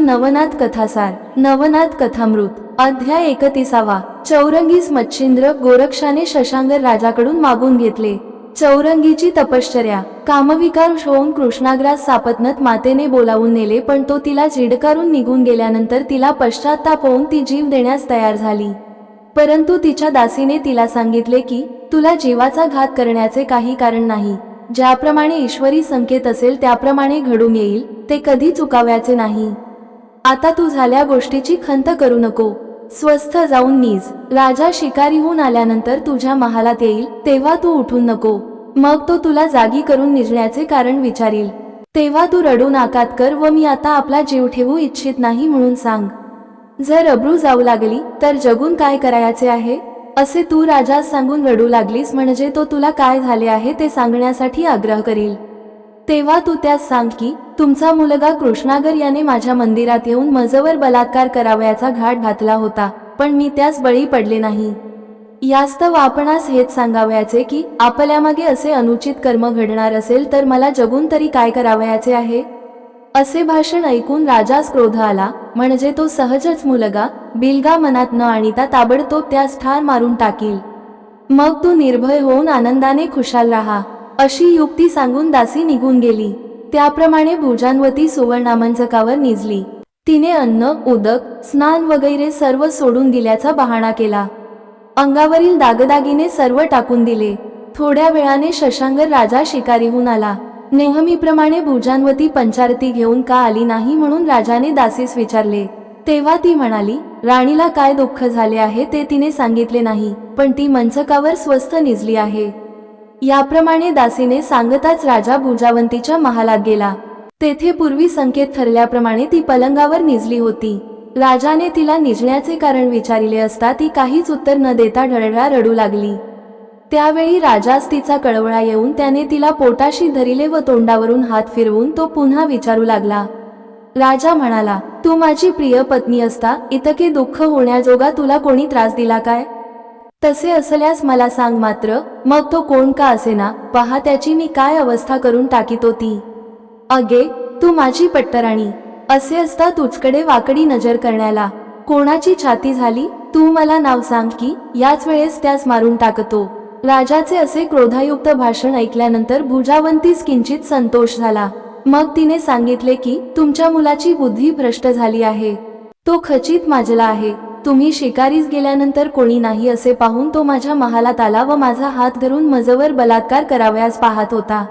नवनाथ कथासार नवनाथ कथामृत अध्याय एकतीसावा. चौरंगीस मच्छिंद्र गोरक्षाने शशांगर राजाकडून मागून घेतले. चौरंगीची तपश्चर्या कामविकार होऊन कृष्णाग्रास सापतनत मातेने बोलावून नेले पण तो तिला झिडकारून निघून गेल्यानंतर तिला पश्चाताप होऊन ती जीव देण्यास तयार झाली. परंतु तिच्या दासीने तिला सांगितले की तुला जीवाचा घात करण्याचे काही कारण नाही. ज्याप्रमाणे ईश्वरी संकेत असेल त्याप्रमाणे घडून येईल ते कधी चुकाव्याचे नाही. आता तू झाल्या गोष्टीची खंत करू नको. स्वस्थ जाऊन निज. राजा शिकारीहून आल्यानंतर तुझ्या महालात येईल तेव्हा तू उठून नको. मग तो तुला जागी करून निजण्याचे कारण विचारील. तेव्हा तू रडून आकात कर व मी आता आपला जीव ठेवू इच्छित नाही म्हणून सांग. जर अब्रू जाऊ लागली तर जगून काय करायचे आहे? असे तू राजास सांगून रडू लागलीस म्हणजे तो तुला काय झाले आहे ते सांगण्यासाठी आग्रह करील. तेव्हा तू त्यास सांग की तुमचा मुलगा कृष्णागर याने माझ्या मंदिरात येऊन मजवर बलात्कार करावयाचा घाट घातला होता पण मी त्यास बळी पडले नाही. यास्तव आपणास हेच सांगावयाचे की आपल्यामागे असे अनुचित कर्म घडणार असेल तर मला जगून तरी काय करावयाचे आहे? असे भाषण ऐकून राजास क्रोध आला म्हणजे तो सहजच मुलगा बिलगा मनात न आणिता ताबडतोब त्यास ठार मारून टाकील. मग तू निर्भय होऊन आनंदाने खुशाल राहा. अशी युक्ती सांगून दासी निघून गेली. त्याप्रमाणे भुजानवती सुवर्णामंचकावर निजली. तिने अन्न उदक स्नान वगैरे सर्व सोडून दिल्याचा बहाणा केला. अंगावरील दागदागिने सर्व टाकून दिले. थोड्या वेळाने शशांगर राजा शिकारीहून आला. नेहमीप्रमाणे भुजानवती पंचारती घेऊन का आली नाही म्हणून राजाने दासीस विचारले. तेव्हा ती म्हणाली राणीला काय दुःख झाले आहे ते तिने सांगितले नाही पण ती मंचकावर स्वस्थ निजली आहे. याप्रमाणे दासीने सांगताच राजा भुजावंतीच्या महालात गेला. तेथे पूर्वी संकेत ठरल्याप्रमाणे ती पलंगावर निजली होती. राजाने तिला निजण्याचे कारण विचारिले असता ती काहीच उत्तर न देता ढळढळा रडू लागली. त्यावेळी राजास तिचा कळवळा येऊन त्याने तिला पोटाशी धरिले व तोंडावरून हात फिरवून तो पुन्हा विचारू लागला. राजा म्हणाला तू माझी प्रिय पत्नी असता इतके दुःख होण्याजोगा तुला कोणी त्रास दिला काय? तसे असल्यास मला सांग मात्र मग तो कोण का असेना? पहा त्याची मी काय अवस्था करून टाकीतो ती. अगे तू माझी पट्टराणी. असे असता तुझकडे वाकडी नजर करण्याला. कोणाची छाती झाली? तू मला नाव सांग की याच वेळेस त्यास मारून टाकतो. राजाचे असे क्रोधायुक्त भाषण ऐकल्यानंतर भुजावंतीस किंचित संतोष झाला. मग तिने सांगितले की तुमच्या मुलाची बुद्धी भ्रष्ट झाली आहे. तो खचित माजला आहे. तुम्ही शिकारीस गेल्यानंतर कोणी नाही असे पाहून तो माझ्या महालात आला व माझा हात धरून मजवर बलात्कार करावयास पाहत होता.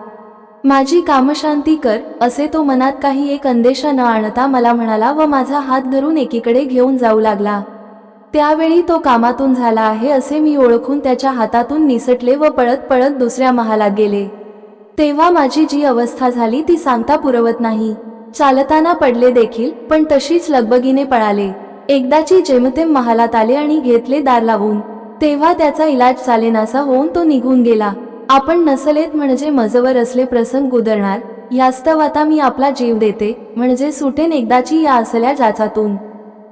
माझी कामशांती कर असे तो मनात काही एक अंदेशा न आणता मला म्हणाला व माझा हात धरून एकीकडे घेऊन जाऊ लागला. त्यावेळी तो कामातून झाला आहे असे मी ओळखून त्याच्या हातातून निसटले व पळत पळत दुसऱ्या महालात गेले. तेव्हा माझी जी अवस्था झाली ती सांगता पुरवत नाही. चालताना पडले देखील पण तशीच लगबगीने पळाले. एकदाची जेमतेम महालात आले आणि घेतले दार लावून तेव्हा त्याचा इलाज चालेनासा होऊन तो निघून गेला. आपण नसलेत म्हणजे मजवर असले प्रसंग गुदरणार यास्तव आता मी आपला जीव देते म्हणजे सुटेन एकदाची या असल्या जाचातून.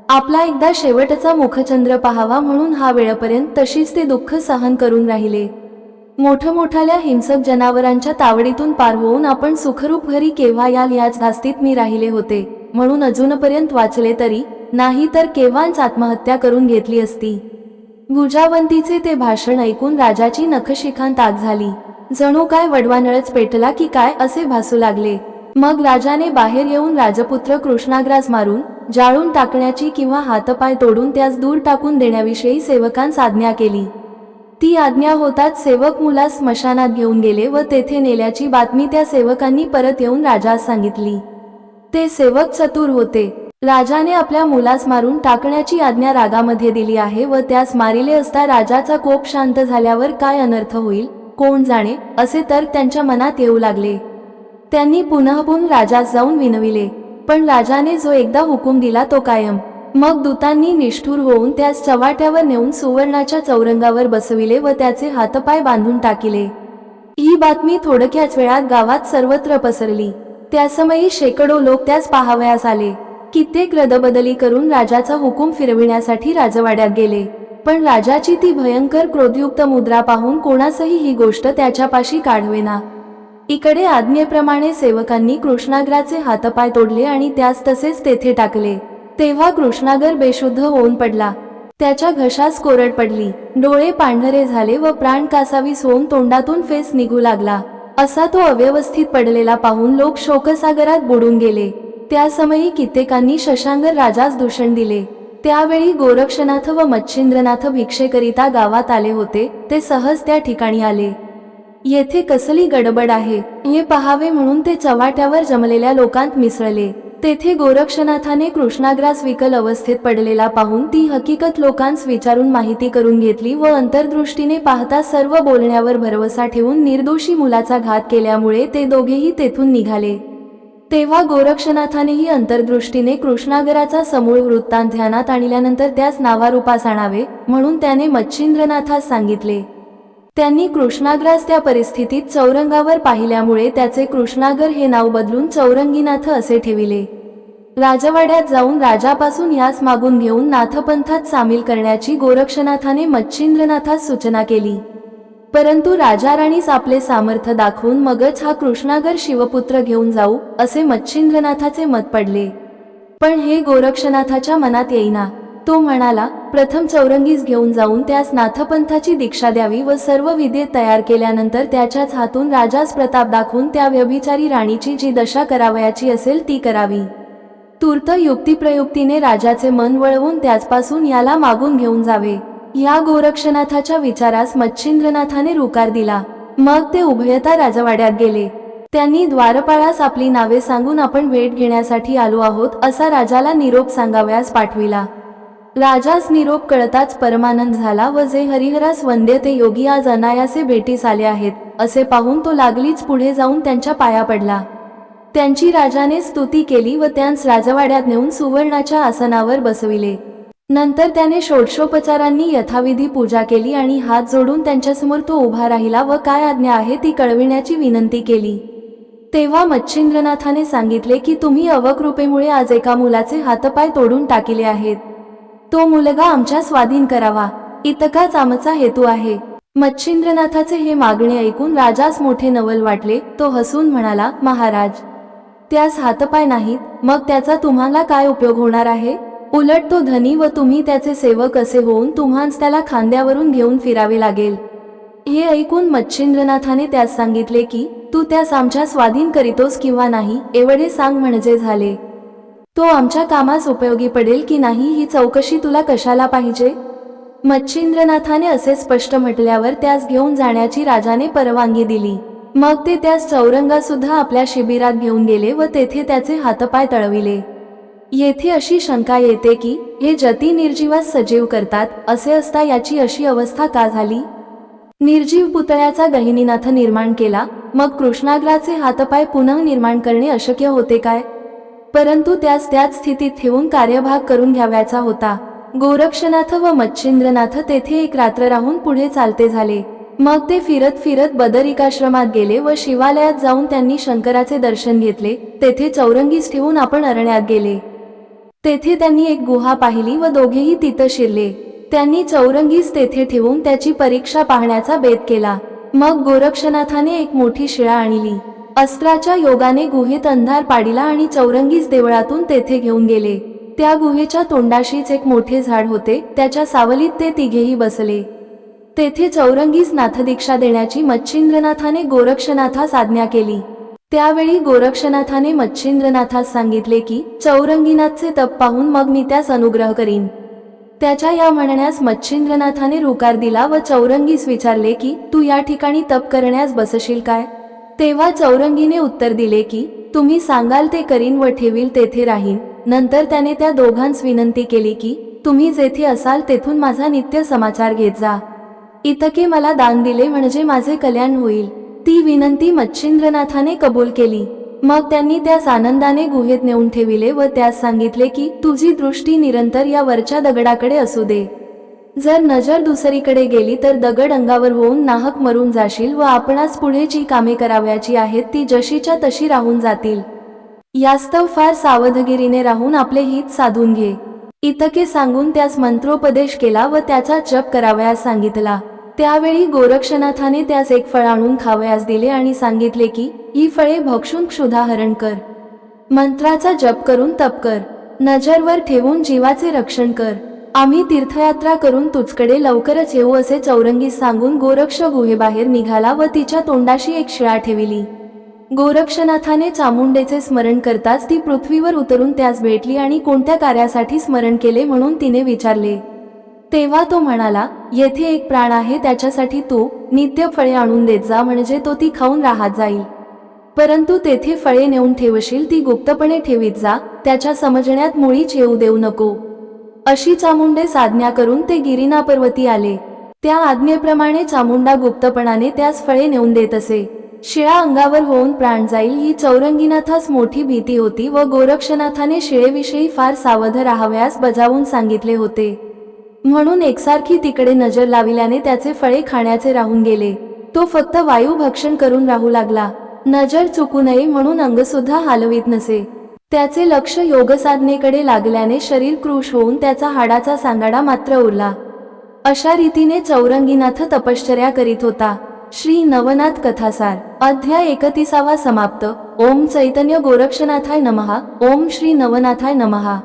आपला एकदा शेवटचा मुखचंद्र पाहावा म्हणून हा वेळपर्यंत तशीच ते दुःख सहन करून राहिले. मोठमोठाल्या हिंसक जनावरांच्या तावडीतून पार होऊन आपण सुखरूप घरी केव्हा याल याच धास्तीत मी राहिले होते म्हणून अजूनपर्यंत वाचले तरी नाही तर केव्हाच आत्महत्या करून घेतली असती. भुजावंतीचे ते भाषण ऐकून राजाची नखशिखांत आग झाली. जणू काय वडवानळच पेटला की काय असे भासू लागले. मग राजाने बाहेर येऊन राजपुत्र कृष्णाग्रास मारून जाळून टाकण्याची किंवा हातपाय तोडून त्यास दूर टाकून देण्याविषयी सेवकांस आज्ञा केली. ती आज्ञा होताच सेवक मुलास स्मशानात घेऊन गेले व तेथे नेल्याची बातमी त्या सेवकांनी परत येऊन राजास सांगितली. ते सेवक चतुर होते. राजाने आपल्या मुलास मारून टाकण्याची आज्ञा रागामध्ये दिली आहे व त्यास मारिले असता राजाचा कोप शांत झाल्यावर काय अनर्थ होईल? कोण जाणे? असे तर त्यांच्या मनात येऊ लागले. त्यांनी पुनःपुन राजास जाऊन विनविले. पण राजाने जो एकदा हुकूम दिला तो कायम. मग दूतांनी निष्ठूर होऊन त्यास चवाट्यावर नेऊन सुवर्णाच्या चौरंगावर बसविले व त्याचे हातपाय बांधून टाकिले. ही बातमी थोडक्याच वेळात गावात सर्वत्र पसरली. त्यासमयी शेकडो लोक त्यास पाहावयास आले. कित्येक रदबदली करून राजाचा हुकूम फिरविण्यासाठी राजवाड्यात गेले. पण राजाची ती भयंकर क्रोधयुक्त मुद्रा पाहून कोणासही ही गोष्ट त्याच्यापाशी काढवेना. इकडे आज्ञेप्रमाणे सेवकांनी कृष्णागराचे हातपाय तोडले आणि त्यास तसेच तेथे टाकले. तेव्हा कृष्णागर बेशुद्ध होऊन पडला. त्याच्या घशास कोरड पडली. डोळे पांढरे झाले व प्राण कासावीस होऊन तोंडातून फेस निघू लागला. असा तो अव्यवस्थित पडलेला पाहून लोक शोकसागरात बुडून गेले. त्यासमयी कित्येकांनी शशांगर राजास दूषण दिले. त्यावेळी गोरक्षनाथ व मच्छिंद्रनाथ भिक्षेकरिता गावात आले होते ते सहज त्या ठिकाणी आले. येथे कसली गडबड आहे? हे पहावे म्हणून ते चव्हाट्यावर जमलेल्या लोकांत मिसळले. तेथे गोरक्षनाथाने कृष्णाग्रास विकल अवस्थेत पडलेला पाहून ती हकीकत लोकांस विचारून माहिती करून घेतली व अंतर्दृष्टीने पाहता सर्व बोलण्यावर भरवसा ठेवून निर्दोषी मुलाचा घात केल्यामुळे ते दोघेही तेथून निघाले. तेव्हा गोरक्षनाथानेही अंतर्दृष्टीने कृष्णागराचा समूळ वृत्तांत ध्यानात आणल्यानंतर त्यास नावारूपास आणावे म्हणून त्याने मच्छिंद्रनाथास सांगितले. त्यांनी कृष्णाग्रास त्या परिस्थितीत चौरंगावर पाहिल्यामुळे त्याचे कृष्णागर हे नाव बदलून चौरंगीनाथ असे ठेविले. राजवाड्यात जाऊन राजापासून यास मागून घेऊन नाथपंथात सामील करण्याची गोरक्षनाथाने मच्छिंद्रनाथास सूचना केली. परंतु राजा राणीस आपले सामर्थ्य दाखवून मगच हा कृष्णागर शिवपुत्र घेऊन जाऊ असे मच्छिंद्रनाथाचे मत पडले. पण हे गोरक्षनाथाच्या मनात येईना. तो म्हणाला प्रथम चौरंगीस घेऊन जाऊन त्यास नाथपंथाची दीक्षा द्यावी व सर्व विधे तयार केल्यानंतर त्याच्याच हातून राजास प्रताप दाखवून त्या व्यभिचारी राणीची जी दशा करावयाची असेल ती करावी. तूर्त युक्तिप्रयुक्तीने राजाचे मन वळवून त्याचपासून याला मागून घेऊन जावे. या गोरक्षनाथाच्या विचारास मच्छिंद्रनाथाने रुकार दिला. मग ते उभयता राजवाड्यात गेले. त्यांनी द्वारपाळास आपली नावे सांगून आपण भेट घेण्यासाठी आलो आहोत असा राजाला निरोप सांगावयास पाठविला. राजास निरोप कळताच परमानंद झाला व जे हरिहरास वंद्य ते योगी आज अनायासे भेटीस आले आहेत असे पाहून तो लागलीच पुढे जाऊन त्यांच्या पाया पडला. त्यांची राजाने स्तुती केली व त्यांस राजवाड्यात नेऊन सुवर्णाच्या आसनावर बसविले. नंतर त्याने षोडशोपचारांनी यथाविधी पूजा केली आणि हात जोडून त्यांच्यासमोर तो उभा राहिला व काय आज्ञा आहे ती कळविण्याची विनंती केली. तेव्हा मच्छिंद्रनाथाने सांगितले की तुम्ही अवकृपेमुळे आज एका मुलाचे हातपाय तोडून टाकिले आहेत. तो मुलगा आमच्या स्वाधीन करावा. इतकाच आमचा हेतू आहे. मच्छिंद्रनाथाचे हे मागणे ऐकून राजास मोठे नवल वाटले. तो हसून म्हणाला महाराज त्यास हातपाय नाहीत. मग त्याचा तुम्हाला काय उपयोग होणार आहे? उलट तो धनी व तुम्ही त्याचे सेवक असे होऊन तुम्हाच त्याला खांद्यावरून घेऊन फिरावे लागेल. हे ऐकून मच्छिंद्रनाथाने त्यास सांगितले की तू त्यास आमच्या स्वाधीन करीतोस किंवा नाही एवढे सांग म्हणजे झाले. तो आमच्या कामास उपयोगी पडेल की नाही ही चौकशी तुला कशाला पाहिजे? मच्छिंद्रनाथाने असे स्पष्ट म्हटल्यावर त्यास घेऊन जाण्याची राजाने परवानगी दिली. मग ते त्यास चौरंगासुद्धा आपल्या शिबिरात घेऊन गेले व तेथे त्याचे हातपाय तळविले. येथे अशी शंका येते की हे जती निर्जीवास सजीव करतात असे असता याची अशी अवस्था का झाली? निर्जीव पुतळ्याचा गहिनीनाथ निर्माण केला मग कृष्णाग्राचे हातपाय पुनः निर्माण करणे अशक्य होते काय? परंतु त्यास त्याच स्थितीत ठेवून कार्यभाग करून घ्यावयाचा होता. गोरक्षनाथ व मच्छिंद्रनाथ तेथे एक रात्र राहून पुढे चालते झाले. मग ते फिरत फिरत बदरिकाश्रमात गेले व शिवालयात जाऊन त्यांनी शंकराचे दर्शन घेतले तेथे चौरंगीस ठेवून आपण अरण्यात गेले. तेथे त्यांनी एक गुहा पाहिली व दोघेही तिथं शिरले. त्यांनी चौरंगीस तेथे ठेवून त्याची परीक्षा पाहण्याचा बेत केला. मग गोरक्षनाथाने एक मोठी शिळा आणली. अस्त्राच्या योगाने गुहेत अंधार पाडिला आणि चौरंगीस देवळातून तेथे घेऊन गेले. त्या गुहेच्या तोंडाशीच एक मोठे झाड होते त्याच्या सावलीत ते तिघेही बसले. तेथे चौरंगीस नाथदीक्षा देण्याची मच्छिंद्रनाथाने गोरक्षनाथास आज्ञा केली. त्यावेळी गोरक्षनाथाने मच्छिंद्रनाथास सांगितले की चौरंगीनाथचे तप पाहून मग मी त्यास अनुग्रह करीन. त्याच्या या म्हणण्यास मच्छिंद्रनाथाने रुकार दिला व चौरंगीस विचारले की तू या ठिकाणी तप करण्यास बसशील काय? तेव्हा चौरंगीने उत्तर दिले की तुम्ही सांगाल ते करीन व ठेवील तेथे राहीन. नंतर त्याने त्या दोघांस विनंती केली की तुम्ही जेथे असाल तेथून माझा नित्य समाचार घेत जा. इतके मला दान दिले म्हणजे माझे कल्याण होईल. ती विनंती मच्छिंद्रनाथाने कबूल केली. मग त्यांनी त्यास आनंदाने गुहेत नेऊन ठेविले व त्यास सांगितले की तुझी दृष्टी निरंतर या वरच्या दगडाकडे असू दे. जर नजर दुसरीकडे गेली तर दगड अंगावर होऊन नाहक मरून जाशील व आपणास पुढे जी कामे करावयाची आहेत ती जशीच्या तशी राहून जातील. यास्तव फार सावधगिरीने राहून आपले हित साधून घे. इतके सांगून त्यास मंत्रोपदेश केला व त्याचा जप करावयास सांगितला. त्यावेळी गोरक्षनाथाने त्यास एक फळ आणून खावयास दिले आणि सांगितले की ही फळे भक्षून क्षुधाहरण कर. मंत्राचा जप करून तप कर. नजरवर ठेवून जीवाचे रक्षण कर. आम्ही तीर्थयात्रा करून तुझकडे लवकरच येऊ असे चौरंगीस सांगून गोरक्ष गुहेबाहेर निघाला व तिच्या तोंडाशी एक शिळा ठेविली. गोरक्षनाथाने चामुंडेचे स्मरण करताच ती पृथ्वीवर उतरून त्यास भेटली आणि कोणत्या कार्यासाठी स्मरण केले म्हणून तिने विचारले. तेव्हा तो म्हणाला येथे एक प्राण आहे त्याच्यासाठी तू नित्य फळे आणून देत जा म्हणजे तो ती खाऊन राहत जाईल. परंतु तेथे फळे नेऊन ठेवशील ती गुप्तपणे ठेवीत जा त्याच्या समजण्यात मुळीच येऊ देऊ नको. अशी चामुंडे साधण्या करून ते गिरिना पर्वती आले. त्या आज्ञेप्रमाणे चामुंडा गुप्तपणाने त्यास फळे नेऊन देत असे. शिळा अंगावर होऊन प्राण जाईल ही चौरंगीनाथास मोठी भीती होती व गोरक्षनाथाने शिळेविषयी फार सावध राहाव्यास बजावून सांगितले होते. म्हणून एकसारखी तिकडे नजर लाविल्याने त्याचे फळे खाण्याचे राहून गेले. तो फक्त वायू भक्षण करून राहू लागला. नजर चुकू नये म्हणून अंग सुद्धा हालवीत नसे. त्याचे लक्ष योगसाधनेकडे लागल्याने शरीर कृश होऊन त्याचा हाडाचा सांगाडा मात्र उरला. अशा रीतीने चौरंगीनाथ तपश्चर्या करीत होता. श्री नवनाथ कथासार. अध्याय एकतीसावा समाप्त. ओम चैतन्य गोरक्षनाथाय नमहा ओम श्री नवनाथाय नमहा